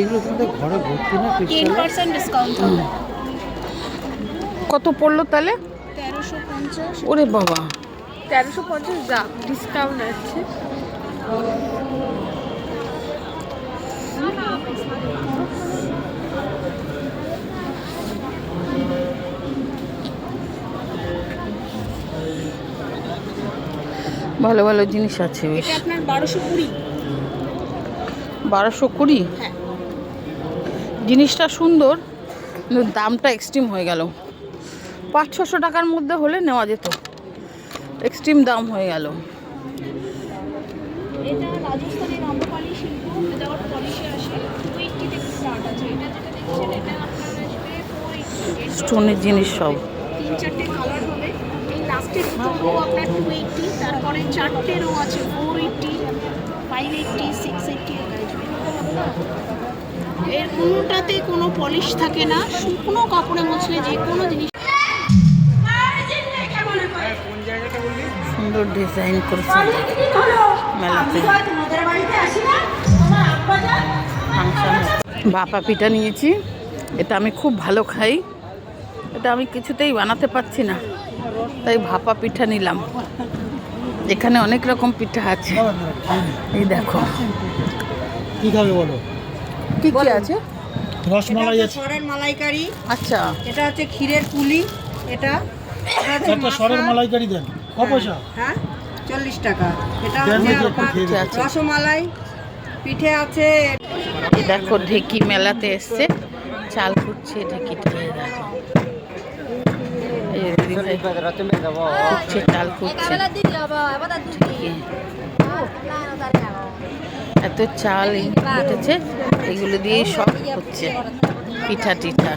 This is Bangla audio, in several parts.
এগুলো তোমাদের ঘরে ভর্তি না টেন পার্সেন্ট ডিসকাউন্ট হবে। কত পড়ল তাহলে? তেরোশো পঞ্চাশ। ওরে বাবা। তেরোশো পঞ্চাশ যা ডিসকাউন্ট আছে। ভালো ভালো জিনিস আছে বেশ। আপনার বারোশো কুড়ি। বারোশো কুড়ি? হ্যাঁ। জিনিসটা সুন্দর কিন্তু দামটা এক্সট্রিম হয়ে গেল। পাঁচ ছশো টাকার মধ্যে হলে নেওয়া যেত। এক্সট্রিম দাম হয়ে গেল। স্টোনের জিনিস সব। তিন চারটে কালার হবে। এই লাস্টের দুটো আপনার টু এইট্টি তারপরে চারটে রো আছে four eighty five eighty six eighty এর কোনোটাতে কোনো পলিশ থাকে না শুকনো কাপড়ে মুছলে যে কোনো জিনিস সুন্দর ডিজাইন করেছে বাপা পিঠা নিয়েছি। এটা আমি খুব ভালো খাই। এটা আমি কিছুতেই বানাতে পারছি না। তাই ভাপা পিঠা নিলাম। এখানে অনেক রকম পিঠা আছে। এই দেখো। কি খাবে বলো? কি কি আছে? রসমালাই আছে। সরের মালাইকারি। আচ্ছা। এটা হচ্ছে ক্ষীরের পুলি। এটা একটা সরের মালাইকারি দেন। ক পয়সা? হ্যাঁ চল্লিশ টাকা। এটা। রসমালাই। পিঠে আছে দেখো ঢেকি মেলাতে এসছে। চাল ফুটছে দিদিভাই ফুটছে চাল ফুটছে। ঢেকি। এত চাল ফুটেছে এগুলো দিয়ে সব হচ্ছে পিঠা টিঠা।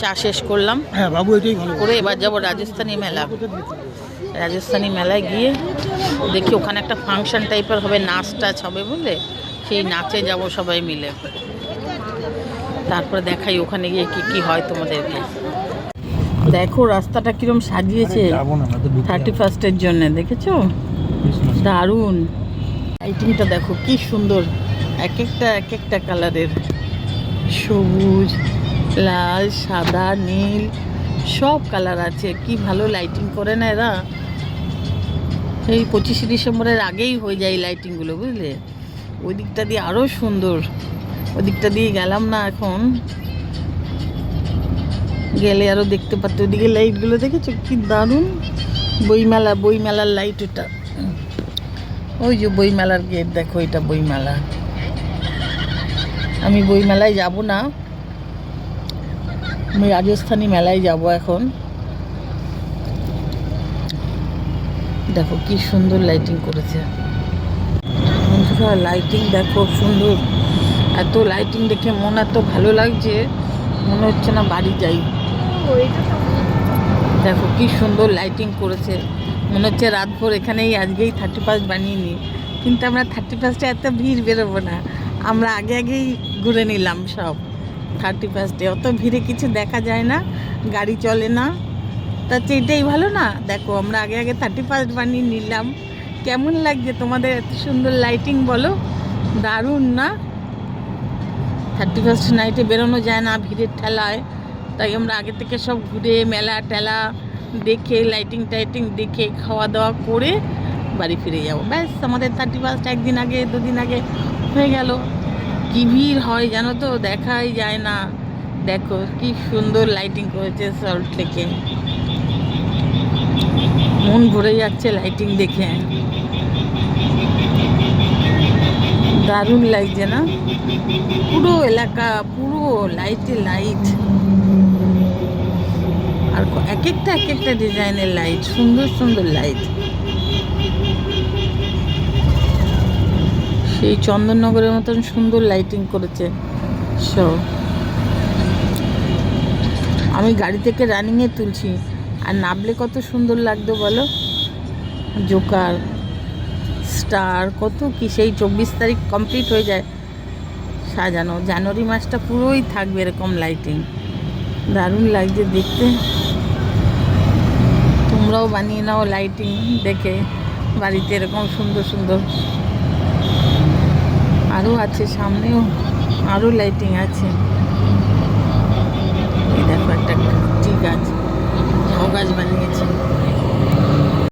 চা শেষ করলাম। হ্যাঁ বাবু এটাই ভালো। করে এবার যাব রাজস্থানি মেলা। রাজস্থানি মেলায় গিয়ে দেখি ওখানে একটা ফাংশন টাইপের হবে নাচ টাচ হবে বলে সেই নাচে যাব সবাই মিলে। তারপরে দেখাই ওখানে গিয়ে কি কি হয় তোমাদেরকে। দেখো রাস্তাটা কিরম সাজিয়েছে থার্টি ফার্স্টের জন্য দেখেছ? দারুণ। লাইটিংটা দেখো, কি সুন্দর। এক একটা এক একটা কালারের। সবুজ, লাল, সাদা, নীল, সব কালার আছে। কি ভালো লাইটিং করে না এরা। এই পঁচিশে ডিসেম্বরের আগেই হয়ে যায় লাইটিংগুলো বুঝলে? ওই দিকটা দিয়ে আরও সুন্দর। ওই দিকটা দিয়ে গেলাম না এখন। গেলে আরও দেখতে পারতো। ওইদিকে লাইটগুলো দেখেছ? কি দারুণ। বইমেলা, বইমেলার লাইট ওটা ওই যে বইমেলার গেট, দেখো এটা বইমেলা। আমি বইমেলায় যাব না। আমি রাজস্থানী মেলায় যাব এখন। দেখো কি সুন্দর লাইটিং করেছে। বন্ধুরা লাইটিং দেখো সুন্দর। এত লাইটিং দেখে মন এত ভালো লাগছে, মনে হচ্ছে না বাড়ি যাই। দেখো কি সুন্দর লাইটিং করেছে। মনে হচ্ছে রাতভর এখানেই আজকেই থার্টি ফার্স্ট বানিয়ে নিই। কিন্তু আমরা থার্টি ফার্স্টে এত ভিড় বেরোবো না। আমরা আগে আগেই ঘুরে নিলাম সব। থার্টি ফার্স্টে অত ভিড়ে কিছু দেখা যায় না, গাড়ি চলে না। তা এটাই ভালো না? দেখো, আমরা আগে আগে থার্টি ফার্স্ট বানিয়ে নিলাম। কেমন লাগছে তোমাদের? এত সুন্দর লাইটিং বলো। দারুণ না? থার্টি ফার্স্ট নাইটে বেরোনো যায় না ভিড়ের ঠেলায়। তাই আমরা আগে থেকে সব ঘুরে মেলা টেলা দেখে লাইটিং টাইটিং দেখে খাওয়া দাওয়া করে বাড়ি ফিরে যাব। ব্যাস, আমাদের থার্টি ফার্স্ট একদিন আগে, দুদিন আগে হয়ে গেল। কী ভিড় হয় জানো তো? দেখাই যায় না। দেখো, কি সুন্দর লাইটিং করেছে সল্ট থেকে। মন ভরে যাচ্ছে লাইটিং দেখে। দারুণ লাগছে না? পুরো এলাকা, পুরো লাইটে লাইট আর এক একটা এক একটা ডিজাইনের লাইট সুন্দর সুন্দর লাইট সেই চন্দননগরের মতন সুন্দর লাইটিং করেছে। সো আমি গাড়ি থেকে রানিংয়ে তুলছি। আর নামলে কত সুন্দর লাগতো বলো? জোকার স্টার কত কি সেই চব্বিশ তারিখ কমপ্লিট হয়ে যায়। সাজানো। জানুয়ারি মাসটা পুরোই থাকবে এরকম লাইটিং দারুণ লাগছে দেখতে। তোমরাও বানিয়ে নাও লাইটিং দেখে, বাড়িতে এরকম সুন্দর সুন্দর। আর আরও আছে সামনেও আরও লাইটিং আছে। দেখো একটা টি গাছ ঝাউ গাছ বানিয়েছে।